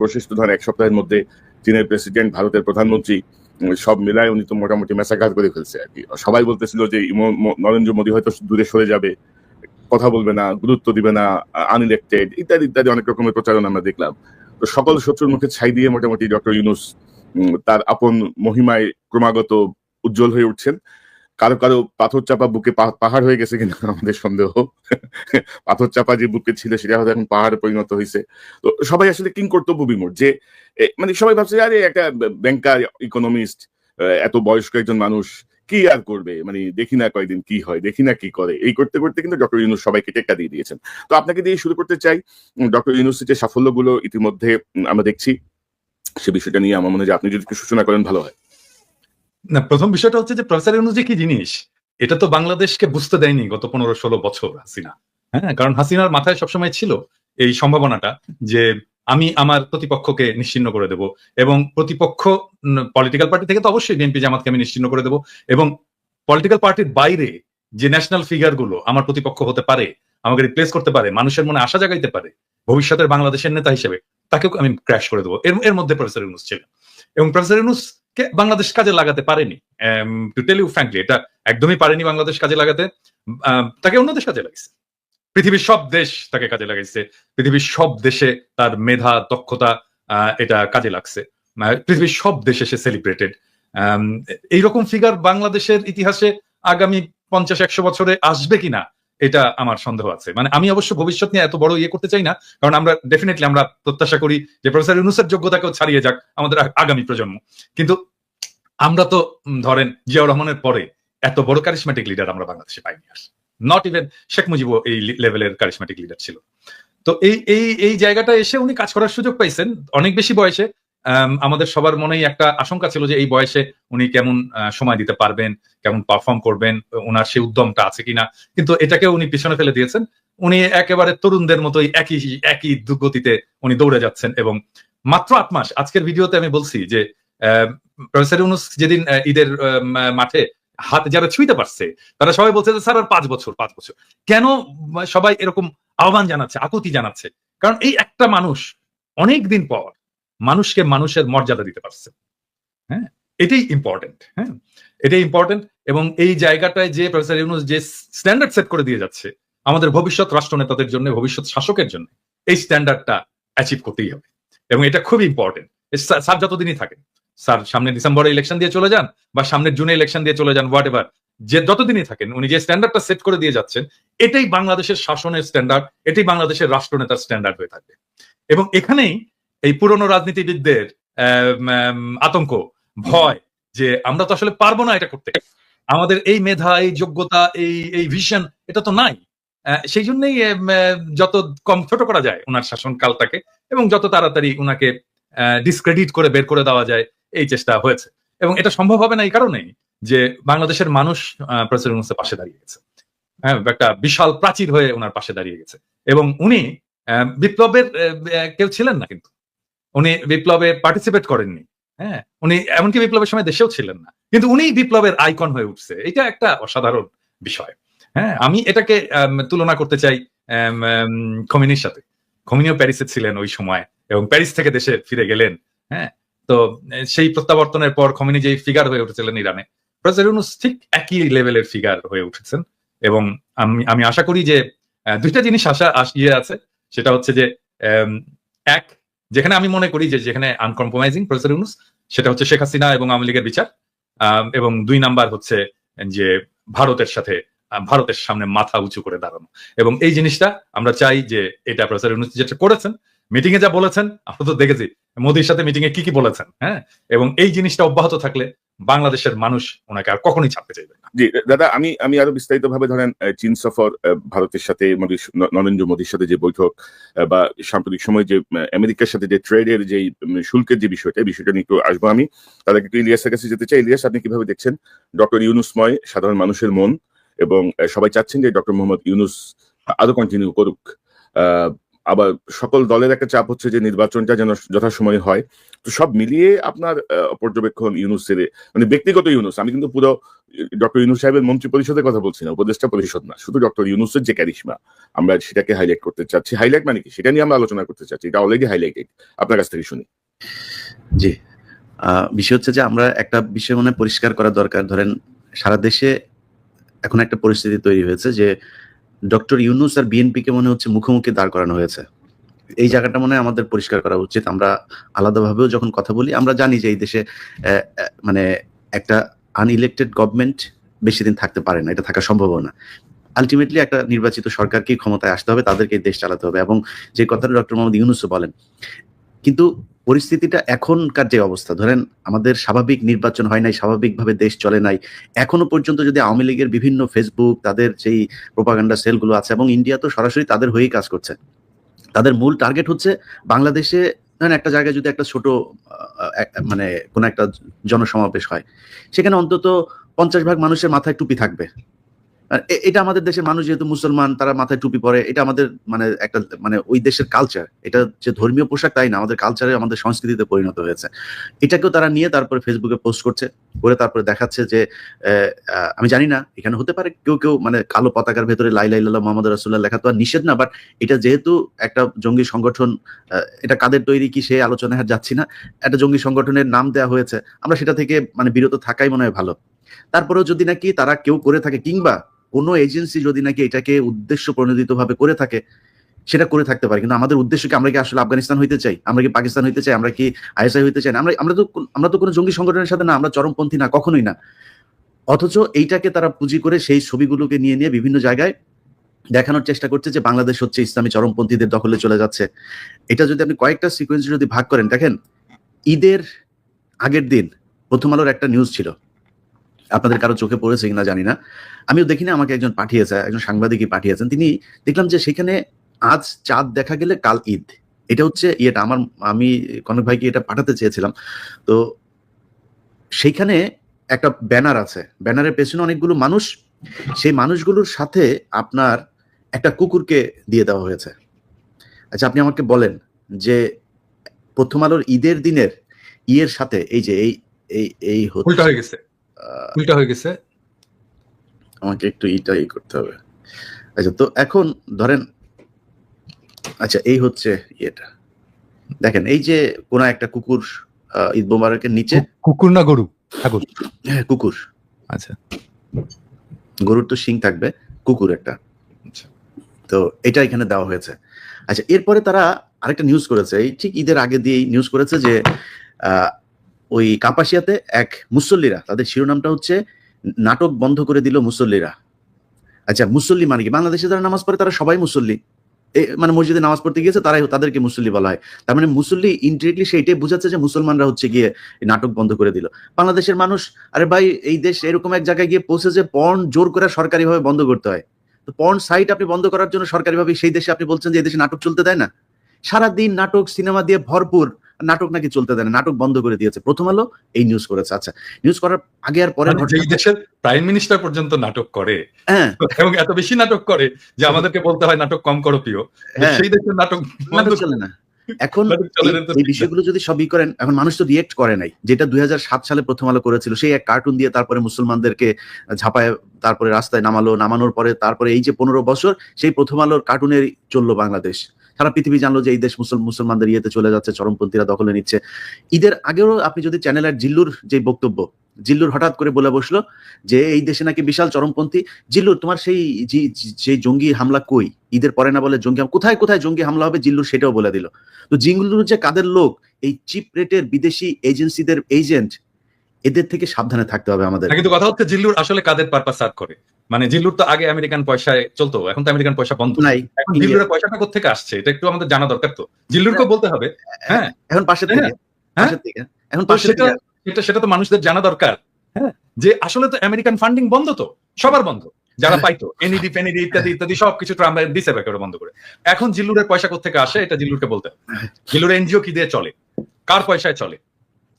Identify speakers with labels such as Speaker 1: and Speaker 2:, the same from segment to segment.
Speaker 1: প্রশেষ তো ধরেন এক সপ্তাহের মধ্যে চীনের প্রেসিডেন্ট, ভারতের প্রধানমন্ত্রী সব মিলায় উনি তো মোটামুটি মেসাকার করে ফেলছে আর কি। সবাই বলতেছিল যে নরেন্দ্র মোদী হয়তো দূরে সরে যাবে, কথা বলবে না, গুরুত্ব দিবে না আনইলেক্টেড ইত্যাদি ইত্যাদি অনেক রকমের প্রচারণা আমরা দেখলাম। তো সকল শত্রুর মুখে ছাই দিয়ে মোটামুটি ডক্টর ইউনুস তার আপন মহিমায় ক্রমাগত উজ্জ্বল হয়ে উঠছেন। কারও কারও পাথর চাপা বুকে পাহাড় হয়ে গেছে কিনা আমাদের সন্দেহ। পাথর চাপা যে বুকে ছিল সেটা হয়তো এখন পাহাড়ে পরিণত হয়েছে। তো সবাই আসলে কিং কর্তব্য বিমূর যে মানে সবাই ভাবছে, আরে, একটা ব্যাংকার ইকোনমিস্ট এত বয়স্ক একজন মানুষ, কি আর করবে? মানে দেখি না কয়দিন কি হয়, দেখি না কি করে। এই করতে করতে কিন্তু ডক্টর ইউনুস সবাইকে টেক্কা দিয়ে দিয়েছেন। তো আপনাকে দিয়ে শুরু করতে চাই ডক্টর ইউনুসের যে সাফল্যগুলো ইতিমধ্যে আমরা দেখছি, সে বিষয়টা নিয়ে আমার মনে হয় আপনি যদি একটু সূচনা করেন, ভালো হয়।
Speaker 2: না, প্রথম বিষয়টা হচ্ছে যে প্রফেসর ইউনুস কি জিনিস? এটা তো বাংলাদেশকে বুঝতে দেয়নি গত পনেরো ষোলো বছর হাসিনা। হ্যাঁ কারণ হাসিনার মাথায় সবসময় ছিল এই সম্ভাবনাটা যে আমি আমার প্রতিপক্ষকে নিশ্চিন্ন করে দেব এবং প্রতিপক্ষ পলিটিক্যাল পার্টি থেকে তো অবশ্যই বিএনপি জামাতকে আমি নিশ্চিন্ন করে দেব এবং পলিটিক্যাল পার্টির বাইরে যে ন্যাশনাল ফিগারগুলো আমার প্রতিপক্ষ হতে পারে, আমাকে রিপ্লেস করতে পারে, মানুষের মনে আশা জাগাইতে পারে, ভবিষ্যতের বাংলাদেশের নেতা হিসেবে, তাকেও আমি ক্র্যাশ করে দেবো। এর মধ্যে প্রফেসর ইউনুস ছিলেন। এবং প্রফেসর ইউনুস বাংলাদেশ কাজে লাগাতে পারেনি? টু টেল ইউ ফ্র্যাঙ্কলি এটা একদমই পারেনি বাংলাদেশ কাজে লাগাতে। তাকে অন্য দেশ কাজে লাগিয়েছে পৃথিবীর সব দেশ তাকে কাজে লাগাইছে। পৃথিবীর সব দেশে তার মেধা, দক্ষতা এটা কাজে লাগছে। পৃথিবীর সব দেশে সে সেলিব্রেটেড এইরকম ফিগার বাংলাদেশের ইতিহাসে আগামী পঞ্চাশ, একশো বছরে আসবে কিনা? এটা আমার সন্দেহ আছে। মানে আমি অবশ্য ভবিষ্যৎ নিয়ে এত বড় ইয়ে করতে চাই না, কারণ আমরা ডেফিনেটলি আমরা প্রত্যাশা করি যে প্রফেসর ইউনুসের যোগ্যতাকেও ছাড়িয়ে যাক আমাদের আগামী প্রজন্ম। কিন্তু আমরা তো ধরেন জিয়াউর রহমানের পরে এত বড় কারিশমেটিক লিডার আমরা বাংলাদেশে পাইনি আর। নট ইভেন শেখ মুজিবও এই লেভেলের কারিশমেটিক লিডার ছিল। তো এই এই এই জায়গাটা এসে উনি কাজ করার সুযোগ পাইছেন, অনেক বেশি বয়সে আমাদের সবার মনেই একটা আশঙ্কা ছিল যে এই বয়সে উনি কেমন সময় দিতে পারবেন, কেমন পারফর্ম করবেন, ওনার সেই উদ্যমটা আছে কিনা। কিন্তু এটাকে উনি পিছনে ফেলে দিয়েছেন। উনি একেবারে তরুণদের মতোই একই একই গতিতে উনি দৌড়ে যাচ্ছেন এবং মাত্র আট মাস, আজকের ভিডিওতে আমি বলছি যে প্রফেসর ইউনুস যেদিন ঈদের মাঠে হাত যারা ছুঁইতে পারছে, তারা সবাই বলছে যে, স্যার, আর পাঁচ বছর পাঁচ বছর। কেন সবাই এরকম আহ্বান জানাচ্ছে, আকুতি জানাচ্ছে? কারণ এই একটা মানুষ অনেক দিন পর মানুষকে মানুষের মর্যাদা দিতে পারছে। হ্যাঁ? এটাই ইম্পর্টেন্ট হ্যাঁ? এটাই ইম্পর্টেন্ট এবং এই জায়গাটায় যে প্রফেসর ইউনুস যে স্ট্যান্ডার্ড সেট করে দিয়ে যাচ্ছে, আমাদের ভবিষ্যৎ রাষ্ট্রনেতাদের জন্য, ভবিষ্যৎ শাসকের জন্য, এই স্ট্যান্ডার্ডটা অ্যাচিভ করতেই হবে। এবং এটা খুবই ইম্পর্টেন্ট স্যার যতদিনই থাকেন, স্যার সামনে ডিসেম্বরে ইলেকশন দিয়ে চলে যান বা সামনের জুনে ইলেকশন দিয়ে চলে যান হোয়াট এভার যে যতদিনই থাকেন, উনি যে স্ট্যান্ডার্ডটা সেট করে দিয়ে যাচ্ছেন, এটাই বাংলাদেশের শাসনের স্ট্যান্ডার্ড এটাই বাংলাদেশের রাষ্ট্রনেতার স্ট্যান্ডার্ড হয়ে থাকবে। এবং এখানেই এই পুরনো রাজনীতিবিদদের আতঙ্ক, ভয়, যে আমরা তো আসলে পারব না এটা করতে। আমাদের এই মেধা, এই যোগ্যতা, এই এই ভিশন এটা তো নাই। সেই জন্যই যত কম ছোট করা যায় ওনার শাসনকালটাকে এবং যত তাড়াতাড়ি ওনাকে ডিসক্রেডিট করে বের করে দেওয়া যায়, এই চেষ্টা হয়েছে। এবং এটা সম্ভব হবে না এই কারণেই যে বাংলাদেশের মানুষ প্রফেসর ইউনুসের পাশে দাঁড়িয়ে গেছে। হ্যাঁ একটা বিশাল প্রাচীর হয়ে ওনার পাশে দাঁড়িয়ে গেছে। এবং উনি বিপ্লবের কেউ ছিলেন না কিন্তু। উনি বিপ্লবে পার্টিসিপেট করেননি। হ্যাঁ? উনি এমনকি বিপ্লবের সময় দেশেও ছিলেন না। কিন্তু উনি বিপ্লবের আইকন হয়ে উঠছে। এটা একটা অসাধারণ বিষয়। হ্যাঁ আমি এটাকে তুলনা করতে চাই খমিনির সাথে। খমিনিও প্যারিসে ছিলেন ওই সময় এবং প্যারিস থেকে দেশে ফিরে গেলেন। হ্যাঁ তো সেই প্রত্যাবর্তনের পর খমিনি যেই ফিগার হয়ে উঠেছিলেন ইরানে ঠিক একই লেভেলের ফিগার হয়ে উঠেছেন এবং আমি আমি আশা করি যে দুইটা জিনিস আশা আস- ইয়ে আছে। সেটা হচ্ছে যে এক যেখানে আমি মনে করি যে যেখানে আনকম্প্রোমাইজিং প্রফেসর ইউনুস সেটা হচ্ছে শেখ হাসিনা এবং আওয়ামী লীগের বিচার। এবং দুই নাম্বার হচ্ছে যে ভারতের সাথে ভারতের সামনে মাথা উঁচু করে দাঁড়ানো। এবং এই জিনিসটা আমরা চাই যে এটা প্রফেসর ইউনুস যেটা করেছেন মিটিং এ যা বলেছেন, আমরা তো দেখেছি, মোদির সাথে মিটিং এ কি কি বলেছেন হ্যাঁ? এবং এই জিনিসটা অব্যাহত থাকলে বাংলাদেশের মানুষ ওনাকে আর কখনোই ছাড়তে চাইবে
Speaker 1: জি, দাদা, আমি আমি আরও বিস্তারিত ভাবে ধরেন চীন সফর ভারতের সাথে নরেন্দ্র মোদীর সাথে যে বৈঠক বা সাম্প্রতিক সময় যে আমেরিকার সাথে যে ট্রেডের যে শুল্কের যে বিষয়টা বিষয়টা নিয়ে একটু আসব আমি। আগে একটু ইলিয়াসের কাছে যেতে চাই। ইলিয়াস, আপনি কীভাবে দেখছেন? ডক্টর ইউনুসময় সাধারণ মানুষের মন এবং সবাই চাচ্ছেন যে ডক্টর মোহাম্মদ ইউনুস আরও কন্টিনিউ করুক। আবার সকল দলের একটা চাপ হচ্ছে যে নির্বাচনটা যেন যথাসময়ে হয়। তো সব মিলিয়ে আপনার পর্যবেক্ষণ ইউনুসের মানে ব্যক্তিগত ইউনুস, আমি কিন্তু পুরো ডক্টর ইউনুস সাহেবের মন্ত্রী পরিষদের কথা বলছি না, উপদেষ্টা পরিষদ না, শুধু ডক্টর ইউনুসের যে ক্যারিশমা আমরা সেটাকে হাইলাইট করতে চাচ্ছি। হাইলাইট মানে কি? সেটা নিয়ে আমরা আলোচনা করতে চাচ্ছি। এটা অলরেডি হাইলাইটেড আপনার কাছ থেকে শুনি।
Speaker 3: জি। বিষয় হচ্ছে যে আমরা একটা বিষয় মনে পরিষ্কার করা দরকার। ধরেন সারা দেশে এখন একটা পরিস্থিতি তৈরি হয়েছে যে ডক্টর ইউনুস আর বিএনপি কে মনে হচ্ছে মুখোমুখি দাঁড় করানো হয়েছে। এই জায়গাটা মনে হয় আমাদের পরিষ্কার করা উচিত। আমরা আলাদাভাবেও যখন কথা বলি, আমরা জানি যে এই দেশে মানে একটা আনইলেক্টেড গভর্নমেন্ট বেশি দিন থাকতে পারে না, এটা থাকা সম্ভব না। আলটিমেটলি একটা নির্বাচিত সরকারকেই ক্ষমতায় আসতে হবে তাদেরকে দেশ চালাতে হবে এবং যে কথাটা ডক্টর মোহাম্মদ ইউনুসও বলেন, কিন্তু পরিস্থিতিটা এখনকার যে অবস্থা, ধরেন আমাদের স্বাভাবিক নির্বাচন হয় নাই, স্বাভাবিকভাবে দেশ চলে নাই, এখনও পর্যন্ত যদি আওয়ামী লীগের বিভিন্ন ফেসবুক তাদের সেই প্রোপাগান্ডা সেলগুলো আছে এবং ইন্ডিয়া তো সরাসরি তাদের হয়েই কাজ করছে। তাদের মূল টার্গেট হচ্ছে বাংলাদেশে, ধরেন একটা জায়গায় যদি একটা ছোট মানে কোনো একটা জনসমাবেশ হয়, সেখানে অন্তত পঞ্চাশ ভাগ মানুষের মাথায় টুপি থাকবে। এটা আমাদের দেশের মানুষ যেহেতু মুসলমান, তারা মাথায় টুপি পরে, এটা আমাদের মানে একটা মানে ওই দেশের কালচার এটা যে ধর্মীয় পোশাক তাই না, আমাদের কালচারে আমাদের সংস্কৃতিতে পরিণত হয়েছে। এটাকেও তারা নিয়ে তারপরে ফেসবুকে পোস্ট করছে, করে তারপরে দেখাচ্ছে যে আমি জানি না, এখানে হতে পারে কেউ কেউ মানে কালো পতাকার ভেতরে লাই লাই লাল্লাহ মোহাম্মদ রাসুল্লাহ লেখা তো আর নিষেধ না বাট এটা যেহেতু একটা জঙ্গি সংগঠন এটা কাদের তৈরি কি সে আলোচনায় আর যাচ্ছি না, একটা জঙ্গি সংগঠনের নাম দেওয়া হয়েছে। আমরা সেটা থেকে মানে বিরত থাকাই মনে হয় ভালো। তারপরেও যদি নাকি তারা কেউ করে থাকে, কিংবা কোনো এজেন্সি যদি নাকি এটাকে উদ্দেশ্য প্রণোদিত ভাবে করে থাকে, সেটা করে থাকতে পারে। কিন্তু আমাদের উদ্দেশ্য কি আমরা কি আসলে আফগানিস্তান হইতে চাই? আমরা কি পাকিস্তান হইতে চাই? আমরা কি আইএসআই হইতে চাই? আমরা আমরা তো আমরা তো কোনো জঙ্গি সংগঠনের সাথে না, আমরা চরমপন্থী না, কখনোই না। অথচ এইটাকে তারা পুঁজি করে সেই ছবিগুলোকে নিয়ে নিয়ে বিভিন্ন জায়গায় দেখানোর চেষ্টা করছে যে বাংলাদেশ হচ্ছে ইসলামী চরমপন্থীদের দখলে চলে যাচ্ছে। এটা যদি আপনি কয়েকটা সিকোয়েন্স যদি ভাগ করেন, দেখেন, ঈদের আগের দিন প্রথম আলোর একটা নিউজ ছিল। আপনাদের কারও চোখে পড়েছে কিনা জানি না। আমিও দেখি না আমাকে একজন পাঠিয়েছে, একজন সাংবাদিকই পাঠিয়েছেন। তিনি দেখলাম যে সেখানে আজ চাঁদ দেখা গেলে কাল ঈদ। এটা হচ্ছে ইয়েটা, আমার, আমি, কনক ভাইকে এটা পাঠাতে চেয়েছিলাম। তো সেইখানে একটা ব্যানার আছে। ব্যানারের পেছনে অনেকগুলো মানুষ। সেই মানুষগুলোর সাথে আপনার একটা কুকুরকে দিয়ে দেওয়া হয়েছে। আচ্ছা আপনি আমাকে বলেন যে প্রথম আলোর ঈদের দিনের ইয়ের সাথে, এই যে এই এই হচ্ছে
Speaker 2: উল্টা হয়ে গেছে?
Speaker 3: আমাকে একটু ইটা ই করতে হবে। আচ্ছা তো এখন ধরেন আচ্ছা এই হচ্ছে ইয়েটা। দেখেন এই যে কোন একটা কুকুর ঈদ মোবারকের নিচে
Speaker 2: কুকুর না গরু? ঠাকুর
Speaker 3: হ্যাঁ কুকুর।
Speaker 2: আচ্ছা।
Speaker 3: গরুর তো শিং থাকবে কুকুর একটা।
Speaker 2: আচ্ছা।
Speaker 3: তো এটা এখানে দেওয়া হয়েছে। আচ্ছা এরপরে তারা আরেকটা নিউজ করেছে। এই ঠিক ঈদের আগে দিয়েই নিউজ করেছে যে আহ, ওই কাপাসিয়াতে এক মুসল্লিরা, তাদের শিরোনামটা হচ্ছে, নাটক বন্ধ করে দিল মুসল্লিরা। আচ্ছা মুসল্লি মানে কি? বাংলাদেশে যারা নামাজ পড়ে, তারা সবাই মুসল্লি। মানে মসজিদে নামাজ পড়তে গিয়েছে, তারাই তাদেরকে মুসল্লি বলা হয়। তার মানে মুসল্লি ইনডিরেক্টলি সেইটাই বোঝাচ্ছে যে মুসলমানরা হচ্ছে গিয়ে নাটক বন্ধ করে দিল। বাংলাদেশের মানুষ, আরে ভাই, এই দেশ এরকম এক জায়গায় গিয়ে পৌঁছেছে পর্ন জোর করে সরকারিভাবে বন্ধ করতে হয়। তো পর্ন সাইট আপনি বন্ধ করার জন্য সরকারিভাবে সেই দেশে আপনি বলছেন যে এই দেশে নাটক চলতে দেয় না? সারা দিন নাটক, সিনেমা দিয়ে ভরপুর। নাটক নাকি চলতে দেয় নাটক বন্ধ করে দিয়েছে। প্রথম আলো এই নিউজ করেছে। আচ্ছা নিউজ করার আগে আর পরে
Speaker 2: মানে যেই দেশের প্রাইম মিনিস্টার পর্যন্ত নাটক করে
Speaker 3: হ্যাঁ।
Speaker 2: এবং এত বেশি নাটক করে যে আমাদেরকে বলতে হয় নাটক কম করো প্রিয়।
Speaker 3: হ্যাঁ।
Speaker 2: সেই দেশের নাটক বন্ধ
Speaker 3: নাটক চলে না। এখন এই- এই। বিষয়গুলো যদি সবই করেন এখন মানুষ তো রিয়েক্ট করে নাই যেটা দুই হাজার সাত সালে প্রথম আলো করেছিল সেই এক কার্টুন দিয়ে তারপরে মুসলমানদেরকে ঝাপায় তারপরে রাস্তায় নামালো নামানোর পরে তারপরে এই যে পনেরো বছর সেই প্রথম আলোর কার্টুনের চলল বাংলাদেশ। সারা পৃথিবী জানলো যে এই দেশ মুসল, মুসলমানদের ইয়েতে চলে যাচ্ছে, চরমপন্থীরা দখলে নিচ্ছে। ঈদের আগেও আপনি যদি চ্যানেলের জিল্লুর যে বক্তব্য, জিল্লুর হঠাৎ করে বলে বসল যে এই দেশে নাকি বিশাল চরমপন্থী, জিল্লুর তোমার সেই যে- জঙ্গি হামলা কই? ঈদের পরে না বলে জঙ্গি কোথায় কোথায় জঙ্গি হামলা হবে জিল্লুর সেটাও বলে দিল। তো জিল্লুর যে কাদের লোক? এই চিপ রেটের বিদেশি এজেন্সিদের এজেন্ট এদের থেকে সাবধানে থাকতে হবে আমাদের।
Speaker 2: কিন্তু কথা হচ্ছে জিল্লুর আসলে কাদের পারপাস সার্ভ করে? মানে জিল্লুর তো আগে আমেরিকান পয়সায় চলতো এখন তো আমেরিকান পয়সা বন্ধ।
Speaker 3: নাই
Speaker 2: এখন জিল্লুরের পয়সাটা কোথেকে আসছে? এটা একটু আমাদের জানা দরকার তো। জিল্লুরকে বলতে হবে। হ্যাঁ।
Speaker 3: এখন
Speaker 2: না?
Speaker 3: থেকে
Speaker 2: হ্যাঁ?
Speaker 3: থেকে এখন
Speaker 2: তো
Speaker 3: পাশের
Speaker 2: সেটা সেটা তো মানুষদের জানা দরকার। হ্যাঁ? যে আসলে তো আমেরিকান ফান্ডিং বন্ধ তো সবার বন্ধ। যারা
Speaker 3: হ্যাঁ।
Speaker 2: পাইতো এনইডি ফেনিডি ইত্যাদি ইত্যাদি সবকিছু ট্রাম্প দিছে একেবারে বন্ধ করে। এখন জিল্লুরের পয়সা কোথেকে আসে এটা জিল্লুরকে বলতে হবে। জিল্লুর এনজিও কি দিয়ে চলে? কার পয়সায় চলে?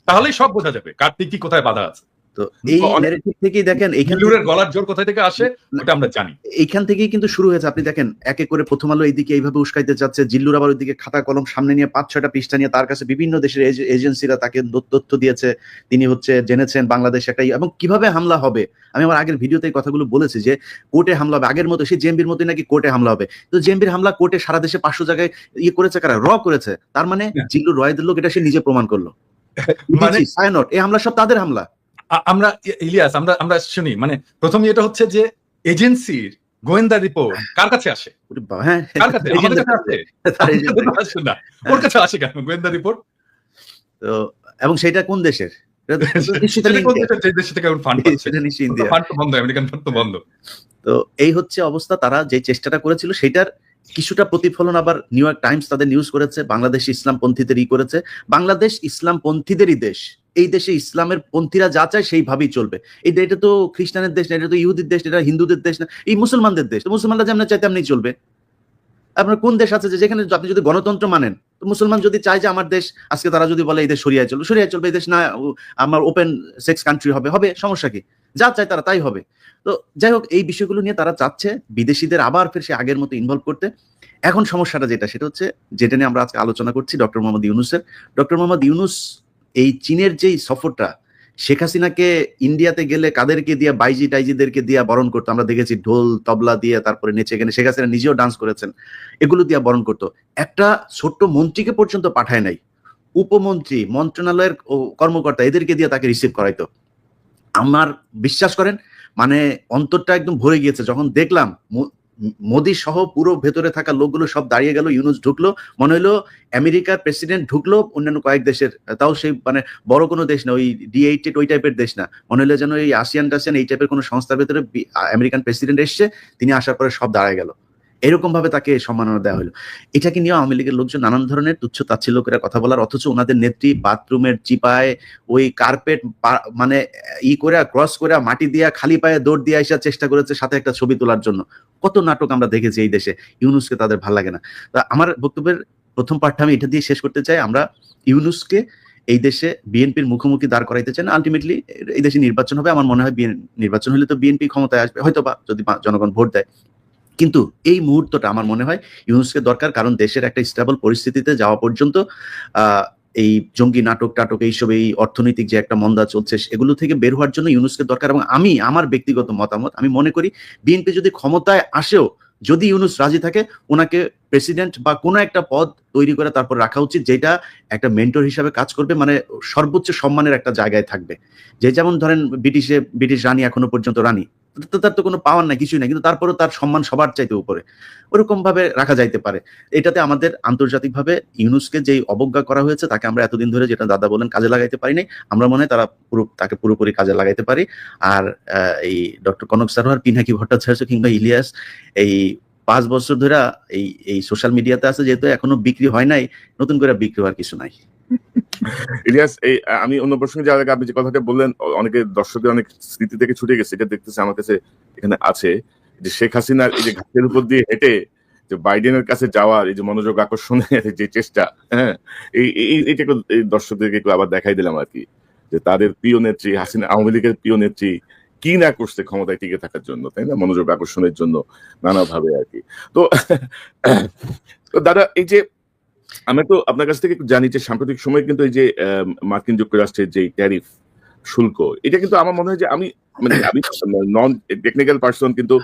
Speaker 2: তাহলেই সব বোঝা যাবে কার দিক কি কোথায় বাধা আছে।
Speaker 3: তো এই narrative থেকেই দেখেন এইখান
Speaker 2: গলার জোর কোথায় থেকে আসে ওটা আমরা জানি।
Speaker 3: এইখান থেকেই কিন্তু শুরু হয়েছে। আপনি দেখেন একে করে প্রথম আলো এইদিকে এইভাবে উস্কাইতে যাচ্ছে। জিল্লুর আবার ওইদিকে খাতা কলম সামনে নিয়ে পাঁচ ছয়টা পৃষ্ঠা নিয়ে তার কাছে বিভিন্ন দেশের এজেন্সিরা তাকে তথ্য দিয়েছে। তিনি হচ্ছে জেনেছেন বাংলাদেশ একটা এবং কীভাবে হামলা হবে? আমি আমার আগের ভিডিওতে এই কথাগুলো বলেছি যে কোর্টে হামলা হবে। আগের মতো সেই জেএমবির মতোই নাকি কোর্টে হামলা হবে? তো জেএমবির হামলা কোর্টে সারা দেশে পাঁচশো জায়গায় ইয়ে করেছে কারা? র করেছে। তার মানে
Speaker 2: হ্যাঁ।
Speaker 3: জিল্লুর রয়েদের লোক এটা সে নিজে প্রমাণ করল।
Speaker 2: মানে
Speaker 3: এই হামলা সব তাদের হামলা।
Speaker 2: আমরা ইলিয়াস আমরা আমরা শুনি। মানে প্রথম এটা হচ্ছে যে এজেন্সির গোয়েন্দা রিপোর্ট কার কাছে আসে?
Speaker 3: হ্যাঁ
Speaker 2: কার কাছে? আমাদের কাছে আসে? না। ওর কাছে আসে কেন গোয়েন্দা রিপোর্ট?
Speaker 3: তো এবং সেটা কোন দেশের? তো এই হচ্ছে অবস্থা তারা যে চেষ্টাটা করেছিল সেটার কিছুটা প্রতিফলন আবার নিউ ইয়র্ক টাইমস তাদের নিউজ করেছে বাংলাদেশ ইসলাম পন্থীদের ই করেছে। বাংলাদেশ ইসলাম পন্থীদেরই দেশ। এই দেশে ইসলামের পন্থীরা যা চায় সেইভাবেই চলবে। এই এটা তো খ্রিস্টানের দেশ না, এটা তো ইহুদির দেশ এটা হিন্দুদের দেশ না, এই মুসলমানদের দেশ মুসলমানরা যেমন চায় তেমনি চলবে। আপনার কোন দেশ আছে যেখানে আপনি যদি গণতন্ত্র মানেন, তো মুসলমান যদি চায় যে আমার দেশ, আজকে তারা যদি বলে এই দেশ সরিয়ে চলবে সরিয়ে চলবে, এই দেশ না আমার ওপেন সেক্স কান্ট্রি হবে হবে, সমস্যা কি? যা চায় তারা তাই হবে। তো যাই হোক, এই বিষয়গুলো নিয়ে তারা চাচ্ছে, বিদেশিদের আবার ফের সে আগের মতো ইনভলভ করতে। এখন সমস্যাটা যেটা, সেটা হচ্ছে, যেটা নিয়ে আমরা আজকে আলোচনা করছি, ডক্টর মোহাম্মদ ইউনুসের। ডক্টর মোহাম্মদ ইউনুস এই চীনের যেই সফরটা, শেখ হাসিনাকে ইন্ডিয়াতে গেলে কাদেরকে দিয়ে, বাইজি টাইজিদেরকে দিয়ে বরণ করতো? আমরা দেখেছি ঢোল, তবলা দিয়ে তারপরে নেচে গেলে শেখ হাসিনা নিজেও ডান্স করেছেন। এগুলো দিয়ে বরণ করতো। একটা ছোট্ট মন্ত্রীকে পর্যন্ত পাঠায় নাই। উপমন্ত্রী, মন্ত্রণালয়ের কর্মকর্তা এদেরকে দিয়ে তাকে রিসিভ করাইতো। আমার বিশ্বাস করেন মানে অন্তরটা একদম ভরে গিয়েছে। যখন দেখলাম মোদি সহ পুরো ভেতরে থাকা লোকগুলো সব দাঁড়িয়ে গেল, ইউনুস ঢুকলো, মনে হলো আমেরিকার প্রেসিডেন্ট ঢুকলো, অন্যান্য কয়েক দেশের, তাও সেই মানে বড় কোনো দেশ না, ওই ডি এইটেড ওই টাইপের দেশ না। মনে হলো যেন এই আসিয়ান টাসিয়ান এই টাইপের কোনো সংস্থার ভেতরে আমেরিকান প্রেসিডেন্ট এসছে, তিনি আসার পরে সব দাঁড়ায় গেল। এরকম ভাবে তাকে সম্মাননা দেওয়া হলো। এটাকে নিয়ে আওয়ামী লীগের লোকজন নানান ধরনের তুচ্ছ তাচ্ছিল্য করে কথা বলার, অথচ ওনাদের নেত্রী বাথরুমের চিপায় ওই কার্পেট মানে ই করে ক্রস করে মাটি দিয়া, খালি পায়ে দৌড় দিয়ে আসার চেষ্টা করেছে সাথে একটা ছবি তোলার জন্য। কত নাটক আমরা দেখেছি এই দেশে, ইউনুসকে তাদের ভালো লাগে না। তা আমার বক্তব্যের প্রথম পাঠটা আমি এটা দিয়ে শেষ করতে চাই, আমরা ইউনুসকে এই দেশে বিএনপির মুখোমুখি দাঁড় করাইতে চান আলটিমেটলি এই দেশে নির্বাচন হবে, আমার মনে হয় নির্বাচন হলে তো বিএনপি ক্ষমতায় আসবে হয়তো বা যদি জনগণ ভোট দেয়। কিন্তু এই মুহূর্তটা আমার মনে হয় ইউনুসকে দরকার, কারণ দেশের একটা স্টেবল পরিস্থিতিতে যাওয়া পর্যন্ত এই জঙ্গি নাটক, টাটক এইসব, এই অর্থনৈতিক যে একটা মন্দা চলছে, এগুলো থেকে বের হওয়ার জন্য ইউনুসকে দরকার এবং আমি, আমার ব্যক্তিগত মতামত, আমি মনে করি বিএনপি যদি ক্ষমতায় আসেও, যদি ইউনুস রাজি থাকে, ওনাকে প্রেসিডেন্ট বা কোনো একটা পদ তৈরি করে তারপর রাখা উচিত, যেটা একটা মেন্টর হিসাবে কাজ করবে মানে সর্বোচ্চ সম্মানের একটা জায়গায় থাকবে। যে যেমন ধরেন ব্রিটিশে, ব্রিটিশ রানী এখনও পর্যন্ত রানী তার তো কোনো পাওয়ার নাই, কিছুই নাই। কিন্তু তারপরেও তার সম্মান সবার চাইতে উপরে। ওরকম ভাবে রাখা যাইতে পারে। এটাতে আমাদের আন্তর্জাতিকভাবে ইউনুসকে যেই অবজ্ঞা করা হয়েছে, তাকে আমরা এতদিন ধরে যেটা দাদা বলেন, কাজে লাগাইতে পারি নাই। আমরা মনে হয় তারা পুরো, তাকে পুরোপুরি কাজে লাগাইতে পারি। আর এই ডক্টর কনক সারোয়ার, পিনাকি ভট্টাচার্য কিংবা ইলিয়াস, এই পাঁচ বছর ধরে এই এই সোশ্যাল মিডিয়াতে আছে, যেহেতু এখনও বিক্রি হয় নাই, নতুন করে বিক্রি হওয়ার কিছু নাই।
Speaker 1: ইলিয়াস, এই আমি অন্য প্রসঙ্গে যাওয়ার আগে আপনি যে কথাটা বললেন অনেকে দর্শকদের অনেক স্মৃতি থেকে ছুটে গেছে, এটা দেখতেছে আমার কাছে এখানে আছে, যে শেখ হাসিনার এই যে ঘাটের উপর দিয়ে হেঁটে যে বাইডেনের কাছে যাওয়ার এই যে মনোযোগ আকর্ষণের যে চেষ্টা হ্যাঁ এই এইটা একটু দর্শকদেরকে একটু আবার দেখাই দিলাম আর কি, যে তাদের প্রিয় নেত্রী, হাসিনা, আওয়ামী লীগের প্রিয় নেত্রী কি না করছে ক্ষমতায় টিকে থাকার জন্য, তাই না? মনোযোগ আকর্ষণের জন্য নানাভাবে আর কি। তো দাদা, এই যে আমি তো আপনার কাছ থেকে জানি যে সাম্প্রতিক সময়ে কিন্তু এই যে মার্কিন যুক্তরাষ্ট্রের যে ট্যারিফ শুল্ক, এটা কিন্তু আমার মনে হয় যে আমি মানে আমি নন টেকনিক্যাল পার্সন কিন্তু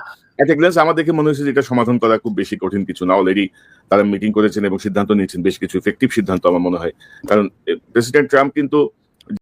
Speaker 1: এট গ্লেন্স আমার দেখে মনে হয়েছে যে এটা সমাধান করা খুব বেশি কঠিন কিছু না। অলরেডি তারা মিটিং করেছেন এবং সিদ্ধান্ত নিয়েছেন, বেশ কিছু ইফেক্টিভ সিদ্ধান্ত আমার মনে হয়। কারণ প্রেসিডেন্ট ট্রাম্প কিন্তু